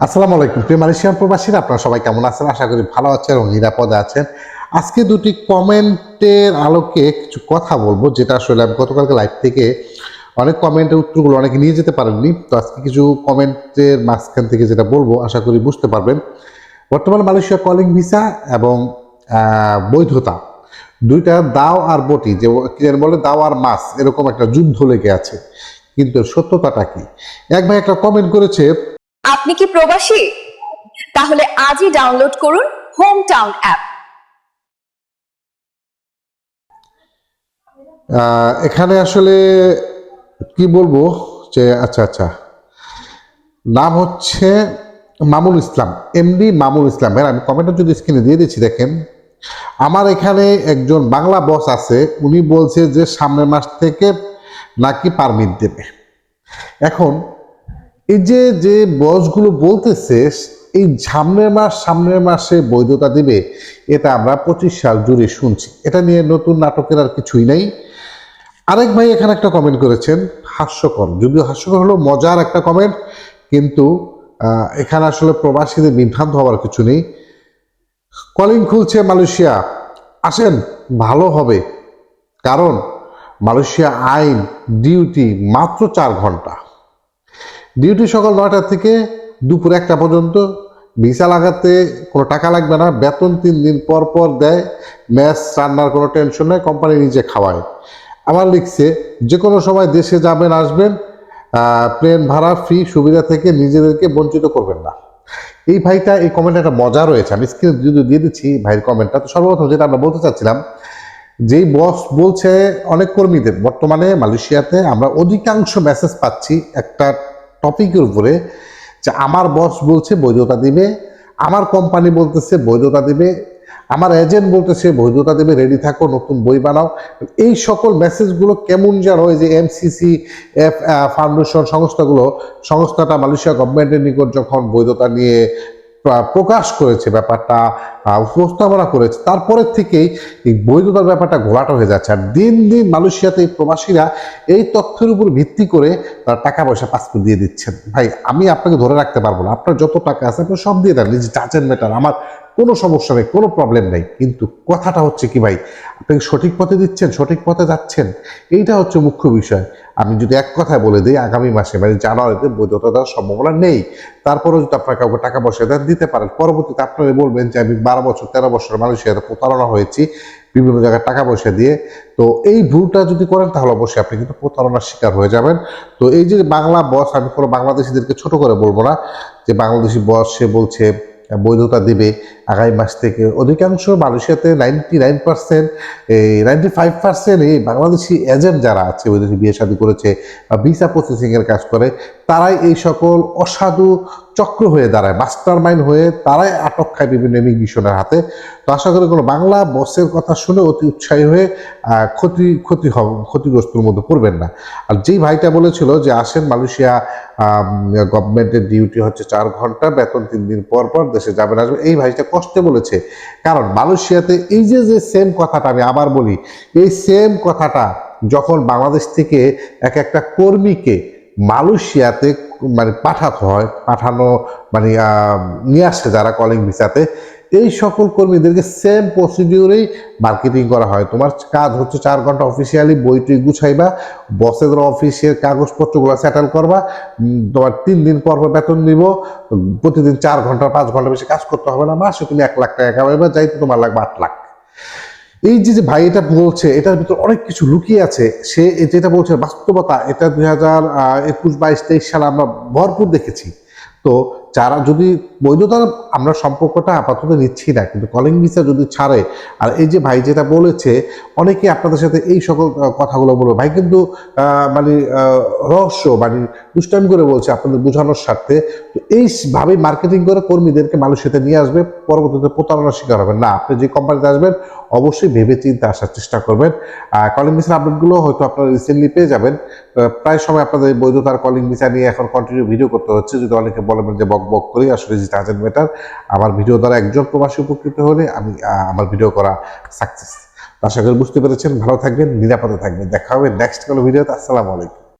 আসসালামু আলাইকুম। প্রিয় মালয়েশিয়ান প্রবাসীরা, আপনারা সবাই কেমন আছেন? আশা করি ভালো আছেন এবং নিরাপদে আছেন। আজকে দুটি কমেন্টের আলোকে কিছু কথা বলব, যেটা আসলে আমি গতকালকে লাইভ থেকে অনেক কমেন্টের উত্তরগুলো অনেকে নিয়ে যেতে পারেননি। তো আজকে কিছু কমেন্টের মাঝখান থেকে যেটা বলব, আশা করি বুঝতে পারবেন। বর্তমানে মালয়েশিয়া কলিং ভিসা এবং বৈধতা। দুইটা দাও আর বটি, যে বলে, দাও আর মাছ এরকম একটা যুদ্ধ লেগে আছে। কিন্তু সত্যতাটা কি? এক ভাই একটা কমেন্ট করেছে আপনি কি প্রবাসী? তাহলে আজই ডাউনলোড করুন হোম টাউন অ্যাপ এখানে আসলে কি বলব যে আচ্ছা আচ্ছা। নাম হচ্ছে মামুন ইসলাম এমডি মামুন ইসলাম। ভাই আমি কমেন্টটা যদি স্ক্রিনে দিয়ে দিচ্ছি, দেখেন। আমার এখানে একজন বাংলা বস আছে, উনি বলছে যে সামনের মাস থেকে নাকি পারমিট দেবে। এখন এই যে যে বসগুলো বলতেছে এই সামনের মাস, সামনের মাসে বৈধতা দিবে, এটা আমরা পঁচিশ সাল জুড়ে শুনছি। এটা নিয়ে নতুন নাটকের আর কিছুই নাই। আরেক ভাই এখানে একটা কমেন্ট করেছেন, হাস্যকর। যদিও হাস্যকর হলো মজার একটা কমেন্ট কিন্তু এখানে আসলে প্রবাসীদের বিভ্রান্ত হওয়ার কিছু নেই। কলিং খুলছে মালয়েশিয়া। আসেন, ভালো হবে। কারণ, মালয়েশিয়া আইন, ডিউটি মাত্র চার ঘণ্টা। ডিউটি সকাল নয়টা থেকে দুপুর একটা পর্যন্ত। ভিসা লাগাতে কোনো টাকা লাগবে না, বেতন তিন দিন পর পর দেয়, ম্যাচ, রান্নার কোনো টেনশন নেই, কোম্পানি নিজে খাওয়ায়। আমার লিখছে যে কোনো সময় দেশে যাবেন, আসবেন প্লেন ভাড়া ফ্রি সুবিধা থেকে নিজেদেরকে বঞ্চিত করবেন না। এই ভাইটা, এই কমেন্টটা একটা মজা রয়েছে। আমি স্ক্রিনে যদি দিয়ে দিচ্ছি ভাইয়ের কমেন্টটা তো সর্বপ্রথম যেটা আমরা বলতে চাচ্ছিলাম, যেই বস বলছে, অনেক কর্মীদের, বর্তমানে মালয়েশিয়াতে আমরা অধিকাংশ মেসেজ পাচ্ছি একটা টপিকের উপরে যে আমার বস বলছে বৈধতা দিবে, আমার কোম্পানি বলতেছে বৈধতা দিবে, আমার এজেন্ট বলতেছে বৈধতা দেবে রেডি থাকো, নতুন বই বানাও। এই সকল মেসেজগুলো কেমন যেন হয় যে এমসিসি এফ ফাউন্ডেশন সংস্থাগুলো, সংস্থাটা মালয়েশিয়া গভর্নমেন্টের নিকট যখন বৈধতা নিয়ে প্রকাশ করেছে ব্যাপারটা উপস্থাপনা করেছে। তারপরে থেকেই এই বৈধতার ব্যাপারটা ঘোলাটো হয়ে যাচ্ছে। আর দিন দিন মালয়েশিয়াতে এই প্রবাসীরা এই তথ্যের উপর ভিত্তি করে তারা টাকা পয়সা পাসপোর্ট দিয়ে দিচ্ছেন। ভাই, আমি আপনাকে ধরে রাখতে পারব না। আপনার যত টাকা আছে আপনি সব দিয়ে দেন। নিজে চাচেন মেটার আমার কোনো সমস্যা নেই, কোনো প্রবলেম নেই। কিন্তু কথাটা হচ্ছে কি ভাই আপনি সঠিক পথে দিচ্ছেন, সঠিক পথে যাচ্ছেন? এইটা হচ্ছে মুখ্য বিষয়। আমি যদি এক কথায় বলে দিই, আগামী মাসে মানে জানুয়ারিতে বৈধতা দেওয়ার সম্ভাবনা নেই। তারপরেও যদি আপনার কাউকে টাকা পয়সা দেন, দিতে পারেন। পরবর্তীতে আপনারা বলবেন যে, আমি বারো বছর, তেরো বছর মালয়েশিয়াতে প্রতারণা হয়েছি, বিভিন্ন জায়গায় টাকা পয়সা দিয়ে। তো এই ভুলটা যদি করেন, তাহলে অবশ্যই আপনি কিন্তু প্রতারণার শিকার হয়ে যাবেন। তো এই যে বাংলা বস আমি কোনো বাংলাদেশিদেরকে ছোট করে বলব না, যে বাংলাদেশি বস সে বলছে বৈধতা দিবে আগামী মাস থেকে। অধিকাংশ মালয়েশিয়াতে নাইনটি নাইন পার্সেন্ট এই নাইনটি ফাইভ পার্সেন্ট এই বাংলাদেশি এজেন্ট যারা আছে ওই বিয়ে শাদী করেছে বা ভিসা প্রসেসিংয়ের কাজ করে, তারাই এই সকল অসাধু চক্র হয়ে দাঁড়ায় মাস্টার মাইন্ড হয়ে তারাই আটক খায় বিভিন্ন ইমিগ্রেশনের হাতে। তো আশা করি কোনো বাংলা বসের কথা শুনে অতি উৎসাহী হয়ে ক্ষতি ক্ষতি হব ক্ষতিগ্রস্তর মধ্যে পড়বেন না। আর যেই ভাইটা বলেছিল যে আসেন মালয়েশিয়া গভর্নমেন্টের ডিউটি হচ্ছে চার ঘণ্টা, বেতন তিন দিন পর পর দেশে যাবেন, আসবেন। এই ভাইটা কষ্টে বলেছে। কারণ মালয়েশিয়াতে এই যে যে সেম কথাটা আমি আবার বলি, এই সেম কথাটা যখন বাংলাদেশ থেকে এক একটা কর্মীকে মালয়েশিয়াতে মানে পাঠাতে হয়, পাঠানো মানে নিয়ে আসে যারা কলিং ভিসাতে। এই সকল কর্মীদেরকে সেম প্রসিডিউরেই মার্কেটিং করা হয়। তোমার কাজ হচ্ছে চার ঘণ্টা অফিসিয়ালি বইটি গুছাইবা বসেদের অফিসের কাগজপত্রগুলো সেটেল করবা তোমার তিন দিন পর বেতন নিব, প্রতিদিন চার ঘণ্টা, পাঁচ ঘণ্টা বেশি কাজ করতে হবে না, মাসে তুমি এক লাখ টাকা কামাইবা যাইতে তোমার লাগবে আট লাখ। এই যে যে ভাই এটা বলছে, এটার ভিতর অনেক কিছু লুকিয়ে আছে, সে যেটা বলছে বাস্তবতা, এটা দুই হাজার একুশ, বাইশ, তেইশ সালে আমরা ভরপুর দেখেছি। তো যারা যদি বৈধতার আমরা সম্পর্কটা আপাতত নিচ্ছি না, কিন্তু কলিং ভিসা যদি ছাড়ে, আর এই যে ভাই যেটা বলেছে, অনেকে আপনাদের সাথে এই সকল কথাগুলো বলবে। ভাই কিন্তু মানে রহস্য মানে দুষ্টাইম করে বলছে আপনাদের বোঝানোর স্বার্থে। তো এইভাবে মার্কেটিং করে কর্মীদেরকে মানুষ সাথে নিয়ে আসবে, পরবর্তীতে প্রতারণার শিকার হবেন না, আপনি যে কোম্পানিতে আসবেন, অবশ্যই ভেবে চিন্তে আসার চেষ্টা করবেন। কলিং ভিসার আপডেটগুলো হয়তো আপনারা রিসেন্টলি পেয়ে যাবেন। প্রায় সময় আপনাদের বৈধতার কলিং ভিসা নিয়ে এখন কন্টিনিউ ভিডিও করতে হচ্ছে। যদি অনেকে বলবেন যে বক বক করি আসলে যে ডাজেন্ট মেটার আমার ভিডিও দ্বারা একজন প্রবাসী উপকৃত হলে আমি আমার ভিডিও করা সাকসেস আশা করি বুঝতে পেরেছেন। ভালো থাকবেন, নিরাপদে থাকবেন। দেখা হবে নেক্সট কোনো ভিডিওতে। আসসালামু আলাইকুম।